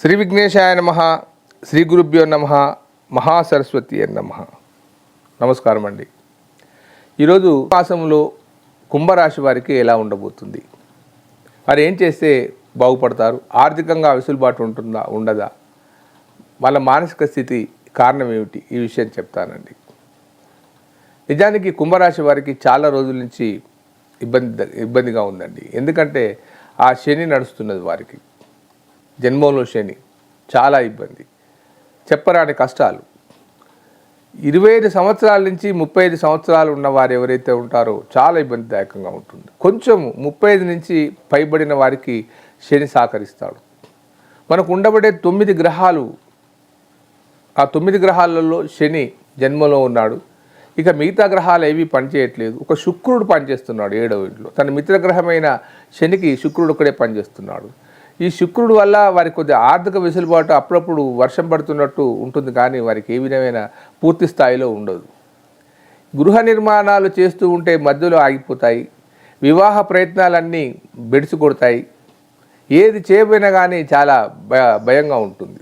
శ్రీ విఘ్నేశాయ నమ శ్రీ గురుభ్యో నమ మహాసరస్వతి నమ. నమస్కారం అండి. ఈరోజు మాసంలో కుంభరాశి వారికి ఎలా ఉండబోతుంది? వారు ఏం చేస్తే బాగుపడతారు? ఆర్థికంగా వెసులుబాటు ఉంటుందా ఉండదా? వాళ్ళ మానసిక స్థితి కారణం ఏమిటి? ఈ విషయం చెప్తానండి. నిజానికి కుంభరాశి వారికి చాలా రోజుల నుంచి ఇబ్బంది ఇబ్బందిగా ఉందండి. ఎందుకంటే ఆ శని నడుస్తున్నది వారికి. జన్మంలో శని. చాలా ఇబ్బంది. చెప్పరాని కష్టాలు. ఇరవై ఐదు సంవత్సరాల నుంచి ముప్పై ఐదు సంవత్సరాలు ఉన్న వారు ఎవరైతే ఉంటారో చాలా ఇబ్బందిదాయకంగా ఉంటుంది. కొంచెం ముప్పై ఐదు నుంచి పైబడిన వారికి శని సహకరిస్తాడు. మనకు ఉండబడే తొమ్మిది గ్రహాలు ఆ తొమ్మిది గ్రహాలలో శని జన్మలో ఉన్నాడు. ఇక మిగతా గ్రహాలు ఏవి పనిచేయట్లేదు. ఒక శుక్రుడు పనిచేస్తున్నాడు ఏడవ ఇంట్లో. తన మిత్రగ్రహమైన శనికి శుక్రుడు ఒకడే పనిచేస్తున్నాడు. ఈ శుక్రుడు వల్ల వారికి కొద్దిగా ఆర్థిక వెసులుబాటు అప్పుడప్పుడు వర్షం పడుతున్నట్టు ఉంటుంది కానీ వారికి ఏ విధమైన పూర్తి స్థాయిలో ఉండదు. గృహ నిర్మాణాలు చేస్తూ ఉంటే మధ్యలో ఆగిపోతాయి వివాహ ప్రయత్నాలన్నీ బెడిసి కొడతాయి ఏది చేయబోయినా కానీ చాలా భయ భయంగా ఉంటుంది.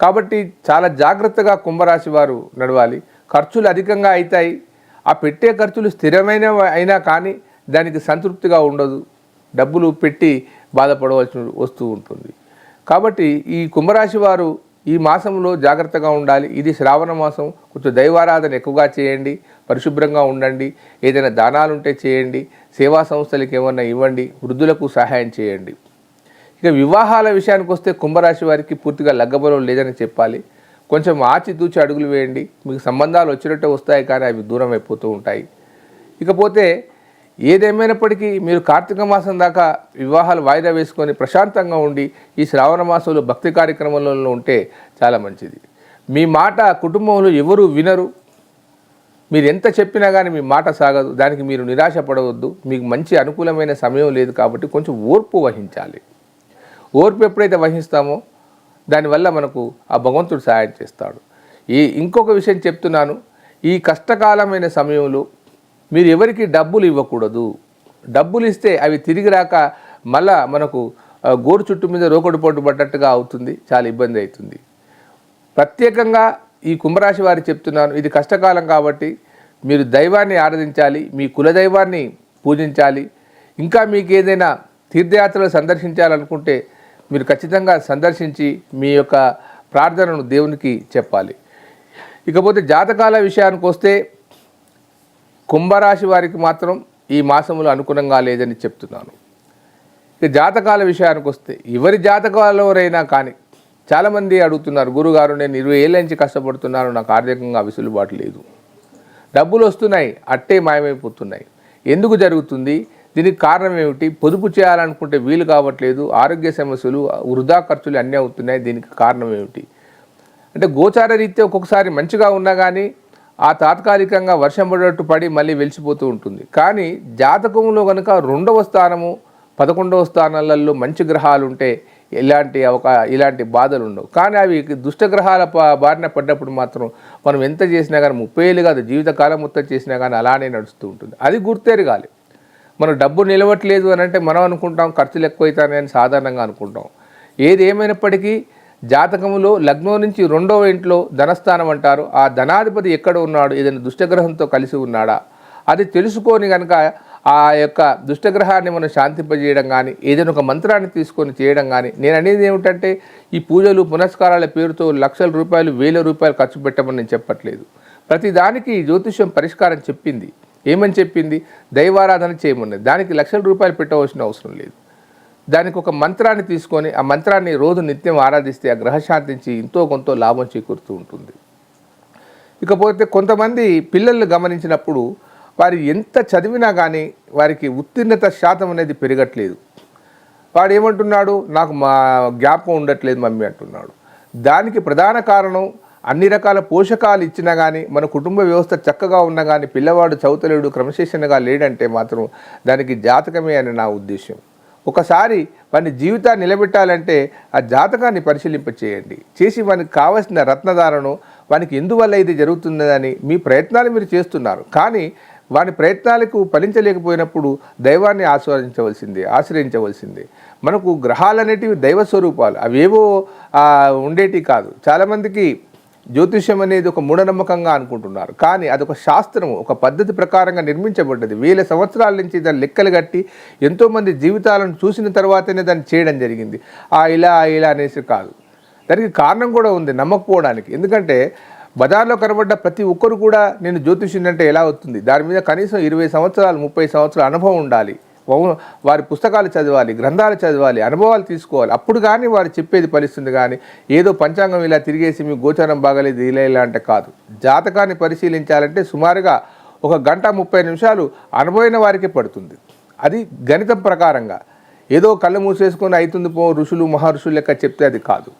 కాబట్టి చాలా జాగ్రత్తగా కుంభరాశి వారు నడవాలి. ఖర్చులు అధికంగా అవుతాయి ఆ పెట్టే ఖర్చులు స్థిరమైన అయినా కానీ దానికి సంతృప్తిగా ఉండదు. డబ్బులు పెట్టి బాధపడవలసి వస్తూ ఉంటుంది. కాబట్టి ఈ కుంభరాశి వారు ఈ మాసంలో జాగ్రత్తగా ఉండాలి. ఇది శ్రావణ మాసం. కొంచెం దైవారాధన ఎక్కువగా చేయండి. పరిశుభ్రంగా ఉండండి. ఏదైనా దానాలు ఉంటే చేయండి. సేవా సంస్థలకు ఏమన్నా ఇవ్వండి. వృద్ధులకు సహాయం చేయండి. ఇక వివాహాల విషయానికి వస్తే కుంభరాశి వారికి పూర్తిగా లగ్గబలం లేదని చెప్పాలి. కొంచెం ఆచితూచి అడుగులు వేయండి. మీకు సంబంధాలు వచ్చినట్టే వస్తాయి కానీ అవి దూరం అయిపోతూ ఉంటాయి. ఇకపోతే ఏదేమైనప్పటికీ మీరు కార్తీక మాసం దాకా వివాహాలు వాయిదా వేసుకొని ప్రశాంతంగా ఉండి ఈ శ్రావణ మాసంలో భక్తి కార్యక్రమంలో ఉంటే చాలా మంచిది. మీ మాట కుటుంబంలో ఎవరు వినరు. మీరు ఎంత చెప్పినా కానీ మీ మాట సాగదు. దానికి మీరు నిరాశ పడవద్దు మీకు మంచి అనుకూలమైన సమయం లేదు కాబట్టి కొంచెం ఓర్పు వహించాలి. ఓర్పు ఎప్పుడైతే వహిస్తామో దానివల్ల మనకు ఆ భగవంతుడు సహాయం చేస్తాడు. ఈ ఇంకొక విషయం చెప్తున్నాను. ఈ కష్టకాలమైన సమయంలో మీరు ఎవరికి డబ్బులు ఇవ్వకూడదు. డబ్బులు ఇస్తే అవి తిరిగి రాక మళ్ళా మనకు గోరు చుట్టు మీద రోకడు పొట్టు పడ్డట్టుగా అవుతుంది చాలా ఇబ్బంది అవుతుంది. ప్రత్యేకంగా ఈ కుంభరాశి వారి చెప్తున్నాను ఇది కష్టకాలం కాబట్టి మీరు దైవాన్ని ఆరాధించాలి మీ కులదైవాన్ని పూజించాలి. ఇంకా మీకు ఏదైనా తీర్థయాత్రలు సందర్శించాలనుకుంటే మీరు ఖచ్చితంగా సందర్శించి మీ యొక్క ప్రార్థనను దేవునికి చెప్పాలి. ఇకపోతే జాతకాల విషయానికి వస్తే కుంభరాశి వారికి మాత్రం ఈ మాసంలో అనుగుణంగా లేదని చెప్తున్నాను. ఇక జాతకాల విషయానికి వస్తే ఎవరి జాతకాలవరైనా కానీ చాలామంది అడుగుతున్నారు గురుగారు నేను ఇరవై ఏళ్ళ నుంచి కష్టపడుతున్నాను నాకు ఆర్థికంగా వెసులుబాటు లేదు. డబ్బులు వస్తున్నాయి అట్టే మాయమైపోతున్నాయి. ఎందుకు జరుగుతుంది? దీనికి కారణం ఏమిటి? పొదుపు చేయాలనుకుంటే వీలు కావట్లేదు ఆరోగ్య సమస్యలు వృధా ఖర్చులు అన్నీ అవుతున్నాయి దీనికి కారణం ఏమిటి? అంటే గోచార రీత్యా ఒక్కొక్కసారి మంచిగా ఉన్నా కానీ ఆ తాత్కాలికంగా వర్షం పడేట్టు పడి మళ్ళీ వెలిసిపోతూ ఉంటుంది. కానీ జాతకంలో కనుక రెండవ స్థానము పదకొండవ స్థానాలలో మంచి గ్రహాలు ఉంటే ఇలాంటి అవకా ఇలాంటి బాధలు ఉండవు కానీ అవి దుష్టగ్రహాల బారిన పడ్డప్పుడు మాత్రం మనం ఎంత చేసినా కానీ ముప్పై ఏళ్ళు కాదు జీవితకాలం మొత్తం చేసినా కానీ అలానే నడుస్తూ ఉంటుంది. అది గుర్తెరగాలి. మనం డబ్బు నిలవట్లేదు అని అంటే మనం అనుకుంటాం ఖర్చులు ఎక్కువైతాయని సాధారణంగా అనుకుంటాం. ఏది ఏమైనప్పటికీ జాతకములో లగ్నం నుంచి రెండవ ఇంట్లో ధనస్థానం అంటారు. ఆ ధనాధిపతి ఎక్కడ ఉన్నాడు? ఏదైనా దుష్టగ్రహంతో కలిసి ఉన్నాడా? అది తెలుసుకొని కనుక ఆ యొక్క దుష్టగ్రహాన్ని మనం శాంతింపజేయడం కానీ ఏదైనా ఒక మంత్రాన్ని తీసుకొని చేయడం కానీ నేను అనేది ఏమిటంటే ఈ పూజలు పునస్కారాల పేరుతో లక్షల రూపాయలు వేల రూపాయలు ఖర్చు పెట్టమని నేను చెప్పట్లేదు. ప్రతిదానికి జ్యోతిష్యం పరిష్కారం చెప్పింది. ఏమని చెప్పింది? దైవారాధన చేయమన్నది. దానికి లక్షల రూపాయలు పెట్టవలసిన అవసరం లేదు. దానికి ఒక మంత్రాన్ని తీసుకొని ఆ మంత్రాన్ని రోజు నిత్యం ఆరాధిస్తే ఆ గ్రహశాంతించి ఎంతో కొంత లాభం చేకూరుతూ ఉంటుంది. ఇకపోతే కొంతమంది పిల్లల్ని గమనించినప్పుడు వారు ఎంత చదివినా కానీ వారికి ఉత్తీర్ణత శాతం అనేది పెరగట్లేదు. వాడు ఏమంటున్నాడు? నాకు మా జ్ఞాపకం ఉండట్లేదు మమ్మీ అంటున్నాడు. దానికి ప్రధాన కారణం అన్ని రకాల పోషకాలు ఇచ్చినా కానీ మన కుటుంబ వ్యవస్థ చక్కగా ఉన్నా కానీ పిల్లవాడు చౌతలేడు క్రమశిక్షణగా లేడంటే మాత్రం దానికి జాతకమే అని నా ఉద్దేశం ఒకసారి వాని జీవితాన్ని నిలబెట్టాలంటే ఆ జాతకాన్ని పరిశీలింప చేయండి చేసి వానికి కావలసిన రత్నధారను వానికి ఎందువల్ల ఇది జరుగుతున్నదని మీ ప్రయత్నాలు మీరు చేస్తున్నారు. కానీ వాని ప్రయత్నాలకు ఫలించలేకపోయినప్పుడు దైవాన్ని ఆస్వాదించవలసింది ఆశ్రయించవలసింది. మనకు గ్రహాలు అనేటివి దైవ స్వరూపాలు. అవేవో ఉండేటివి కాదు. చాలామందికి జ్యోతిష్యం అనేది ఒక మూఢనమ్మకంగా అనుకుంటున్నారు. కానీ అదొక శాస్త్రం ఒక పద్ధతి ప్రకారంగా నిర్మించబడ్డది. వేల సంవత్సరాల నుంచి దాన్ని లెక్కలు కట్టి ఎంతోమంది జీవితాలను చూసిన తర్వాతనే దాన్ని చేయడం జరిగింది. ఆ ఇలా ఆ ఇలా అనేసి కాదు. దానికి కారణం కూడా ఉంది నమ్మకపోవడానికి. ఎందుకంటే బజార్లో కనబడ్డ ప్రతి ఒక్కరు కూడా నేను జ్యోతిష్యుని అంటే ఎలా అవుతుంది దాని మీద కనీసం ఇరవై సంవత్సరాలు ముప్పై సంవత్సరాల అనుభవం ఉండాలి. వారి పుస్తకాలు చదవాలి గ్రంథాలు చదవాలి అనుభవాలు తీసుకోవాలి. అప్పుడు కానీ వారు చెప్పేది ఫలిస్తుంది కానీ ఏదో పంచాంగం ఇలా తిరిగేసి మీ గోచారం బాగలేదు ఇలా ఇలా అంటే కాదు. జాతకాన్ని పరిశీలించాలంటే సుమారుగా ఒక గంట ముప్పై నిమిషాలు అనుభవైన వారికి పడుతుంది. అది గణితం ప్రకారంగా. ఏదో కళ్ళు మూసేసుకొని అవుతుంది పో ఋషులు మహర్షులు లెక్క చెప్తే అది కాదు.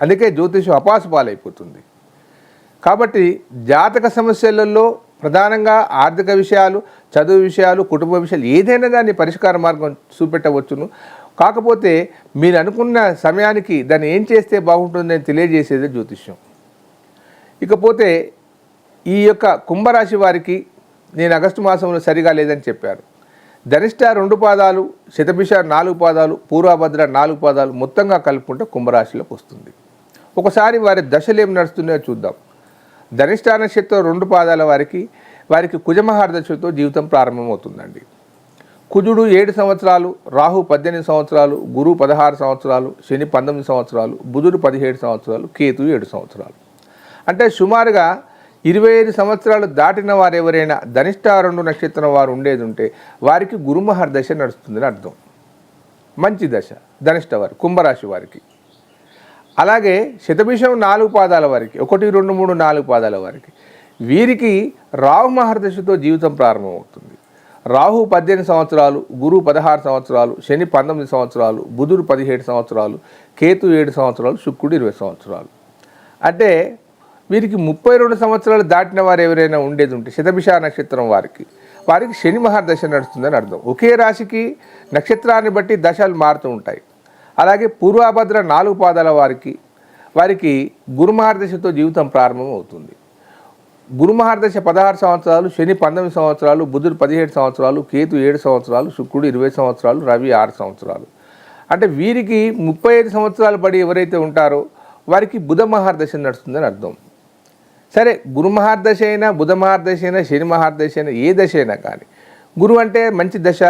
అందుకే జ్యోతిషం అపాసు పాలైపోతుంది కాబట్టి జాతక సమస్యలలో ప్రధానంగా ఆర్థిక విషయాలు చదువు విషయాలు కుటుంబ విషయాలు ఏదైనా దాన్ని పరిష్కార మార్గం చూపెట్టవచ్చును. కాకపోతే మీరు అనుకున్న సమయానికి దాన్ని ఏం చేస్తే బాగుంటుందని తెలియజేసేది జ్యోతిష్యం. ఇకపోతే ఈ యొక్క కుంభరాశి వారికి నేను ఆగస్టు మాసంలో సరిగా లేదని చెప్పారు. ధనిష్ట రెండు పాదాలు శతభిష నాలుగు పాదాలు పూర్వభద్ర నాలుగు పాదాలు మొత్తంగా కలుపుకుంటే కుంభరాశిలోకి వస్తుంది. ఒకసారి వారి దశలు ఏం నడుస్తున్నాయో చూద్దాం. ధనిష్ట నక్షత్రం రెండు పాదాల వారికి వారికి కుజమహారదశతో జీవితం ప్రారంభమవుతుందండి. కుజుడు ఏడు సంవత్సరాలు రాహు పద్దెనిమిది సంవత్సరాలు గురు పదహారు సంవత్సరాలు శని పంతొమ్మిది సంవత్సరాలు బుధుడు పదిహేడు సంవత్సరాలు కేతు ఏడు సంవత్సరాలు. అంటే సుమారుగా ఇరవై ఐదు సంవత్సరాలు దాటిన వారు ఎవరైనా ధనిష్ట రెండు నక్షత్రం వారు ఉండేది ఉంటే వారికి గురుమహర్ దశ నడుస్తుందని అర్థం. మంచి దశ ధనిష్ట వారి కుంభరాశి వారికి. అలాగే శతభిషం నాలుగు పాదాల వారికి ఒకటి రెండు మూడు నాలుగు పాదాల వారికి. వీరికి రాహు మహర్దశతో జీవితం ప్రారంభమవుతుంది. రాహు పద్దెనిమిది సంవత్సరాలు గురువు పదహారు సంవత్సరాలు శని పంతొమ్మిది సంవత్సరాలు బుధుడు పదిహేడు సంవత్సరాలు కేతు ఏడు సంవత్సరాలు శుక్రుడు ఇరవై సంవత్సరాలు. అంటే వీరికి ముప్పై రెండు సంవత్సరాలు దాటిన వారు ఎవరైనా ఉండేది ఉంటే శతభిష నక్షత్రం వారికి వారికి శని మహర్దశ నడుస్తుందని అర్థం. ఒకే రాశికి నక్షత్రాన్ని బట్టి దశలు మారుతూ ఉంటాయి. అలాగే పూర్వాభద్ర నాలుగు పాదాల వారికి వారికి గురుమహారదశతో జీవితం ప్రారంభం అవుతుంది గురుమహారదశ పదహారు సంవత్సరాలు శని పంతొమ్మిది సంవత్సరాలు బుధుడు పదిహేడు సంవత్సరాలు కేతు ఏడు సంవత్సరాలు శుక్రుడు ఇరవై సంవత్సరాలు రవి ఆరు సంవత్సరాలు. అంటే వీరికి ముప్పై ఐదు సంవత్సరాలు పడి ఎవరైతే ఉంటారో వారికి బుధ మహార్దశ నడుస్తుందని అర్థం. సరే గురు మహార్దశ అయినా బుధ మహార్దశ అయినా శని మహార్దశ అయినా ఏ దశ అయినా కానీ గురువు అంటే మంచి దశ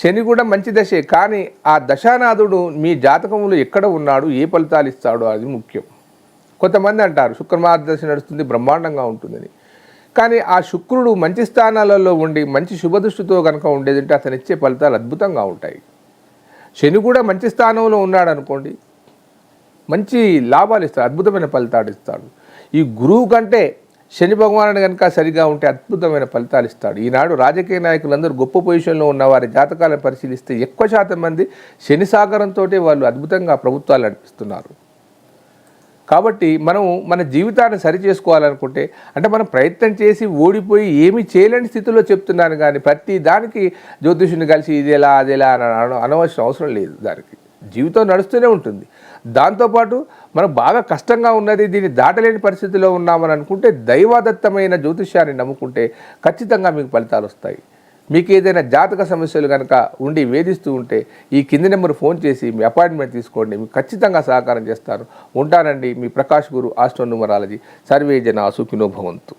శని కూడా మంచి దశే కానీ ఆ దశానాథుడు మీ జాతకంలో ఎక్కడ ఉన్నాడు ఏ ఫలితాలు ఇస్తాడో అది ముఖ్యం. కొంతమంది అంటారు శుక్ర దశ నడుస్తుంది బ్రహ్మాండంగా ఉంటుందని. కానీ ఆ శుక్రుడు మంచి స్థానాలలో ఉండి మంచి శుభదృష్టితో కనుక ఉండేదంటే అతను ఇచ్చే ఫలితాలు అద్భుతంగా ఉంటాయి. శని కూడా మంచి స్థానంలో ఉన్నాడు అనుకోండి మంచి లాభాలు ఇస్తాడు అద్భుతమైన ఫలితాలు ఇస్తాడు. ఈ గురువు కంటే శని భగవానుడు కనుక సరిగా ఉంటే అద్భుతమైన ఫలితాలు ఇస్తాడు. ఈనాడు రాజకీయ నాయకులందరూ గొప్ప పొజిషన్లో ఉన్న వారి జాతకాలను పరిశీలిస్తే ఎక్కువ శాతం మంది శని సాగరంతో వాళ్ళు అద్భుతంగా ప్రభుత్వాలు నడిపిస్తున్నారు. కాబట్టి మనం మన జీవితాన్ని సరి చేసుకోవాలనుకుంటే అంటే మనం ప్రయత్నం చేసి ఓడిపోయి ఏమీ చేయలేని స్థితిలో చెప్తున్నాను కానీ ప్రతి దానికి జ్యోతిషుని కలిసి ఇదేలా అదేలా అని అనవసరం అవసరం లేదు దానికి. జీవితం నడుస్తూనే ఉంటుంది. దాంతోపాటు మనకు బాగా కష్టంగా ఉన్నది దీన్ని దాటలేని పరిస్థితిలో ఉన్నామని అనుకుంటే దైవాదత్తమైన జ్యోతిష్యాన్ని నమ్ముకుంటే ఖచ్చితంగా మీకు ఫలితాలు వస్తాయి. మీకు ఏదైనా జాతక సమస్యలు కనుక ఉండి వేధిస్తూ ఉంటే ఈ కింది నెంబర్ ఫోన్ చేసి మీ అపాయింట్మెంట్ తీసుకోండి మీకు ఖచ్చితంగా సహకారం చేస్తారు. ఉంటానండి మీ ప్రకాష్ గురు ఆస్ట్రో న్యూమరాలజీ. సర్వే జన సుఖినో భవంతు.